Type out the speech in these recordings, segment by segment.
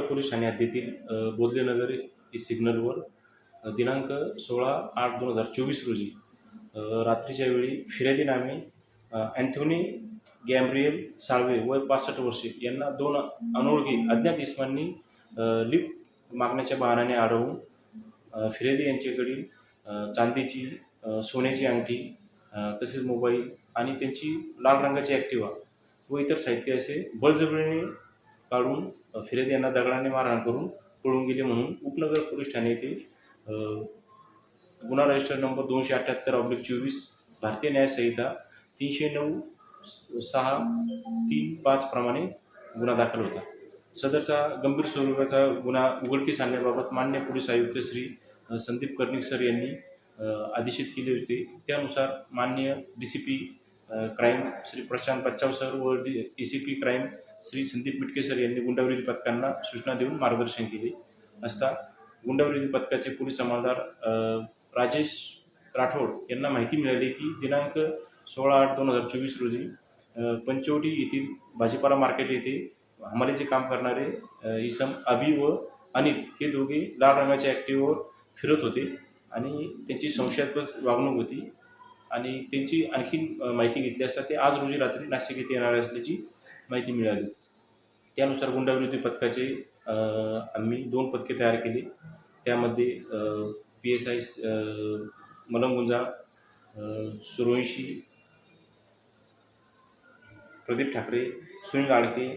Police Thane हद्दीतील बोधलेनगर सिग्नलवर दिनांक सोळा आठ दोन हजार चोवीस रोजी रात्रीच्या वेळी फिर्यादी नामे अँथोनी गॅम्ब्रियल साळवे वय पासष्ट वर्षे यांना दोन अनोळखी अज्ञात इसमांनी लिप लिफ्ट मागण्याच्या बहाण्याने अडवून फिर्यादी यांच्याकडील चांदीची सोन्याची अंगठी तसेच मोबाईल आणि त्यांची लाल रंगाची ॲक्टिवा व इतर साहित्य असे बळजबरीने काढून अ, फिर्यादी यांना दगडाने मारहाण करून पळून गेले म्हणून उपनगर पोलीस ठाणे येथे गुन्हा रजिस्टर नंबर दोनशे अठ्ठ्याहत्तर ऑब्लिक चोवीस भारतीय न्यायसंहिता तीनशे नऊ सहा तीन पाच प्रमाणे गुन्हा दाखल होता. सदरचा गंभीर स्वरूपाचा गुन्हा उघडकीस आणण्याबाबत मान्य पोलीस आयुक्त श्री संदीप कर्णिक सर यांनी आदेशित केले होते. त्यानुसार मान्य D C P crime Shri Prashant Bachhav sir व D D C P crime Shri Sandeep मिटकेसर यांनी गुंडाविरोधी पथकांना सूचना देऊन मार्गदर्शन केले. असता गुंडाविरोधी पथकाचे पोलीस अंमलदार राजेश राठोड यांना माहिती मिळाली की दिनांक सोळा आठ दोन हजार चोवीस रोजी पंचवटी येथील भाजीपाला मार्केट येथे हमालीचे काम करणारे इसम अभि व अनिल हे दोघे लाल रंगाच्या ॲक्टिव्हवर फिरत होते आणि त्यांची संशयास्पद वागणूक होती आणि त्यांची आणखी माहिती घेतली असता ते आज रोजी रात्री नाशिक येथे येणार असल्याची माहिती मिळाली. त्यानुसार गुंडाविरोधी पथकाचे आम्ही दोन पथके तयार केली. त्यामध्ये पी एस आय मलंगुंजा अ, प्रदीप ठाकरे सुनील आडके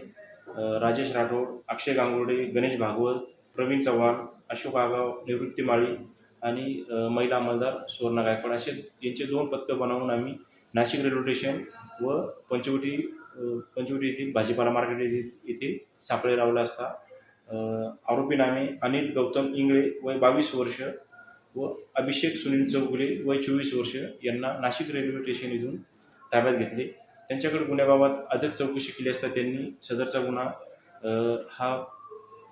राजेश राठोड अक्षय गांगुर्डे गणेश भागवत प्रवीण चव्हाण अशोक आगाव निवृत्ती माळी आणि महिला अंमलदार सुवर्णा गायकवाड असे यांचे दोन पथकं बनवून आम्ही नाशिक रेल्वे स्टेशन व पंचवटी पंचवटी येथील भाजीपाला मार्केट येथे येथे सापळे लावला असता आरोपी नामे अनिल गौतम इंगळे वय बावीस वर्ष व अभिषेक सुनील चौगुले वय चोवीस वर्ष यांना नाशिक रेल्वे स्टेशन इथून ताब्यात घेतले. त्यांच्याकडे गुन्ह्याबाबत अधिक चौकशी केली असता त्यांनी सदरचा गुन्हा हा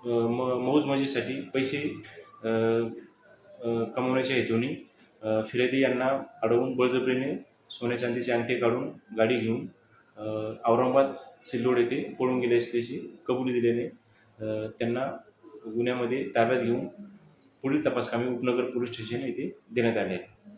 म मौजमजेसाठी पैसे कमवण्याच्या हेतूने अ, फिर्यादी यांना अडवून बळजबरीने सोन्या चांदीची अंगठी काढून गाडी घेऊन औरंगाबाद सिल्लोड येथे पळून गेले असल्याची कबुली दिल्याने त्यांना गुन्ह्यामध्ये ताब्यात घेऊन पुढील तपासकामी उपनगर पोलीस स्टेशन येथे देण्यात आले आहे.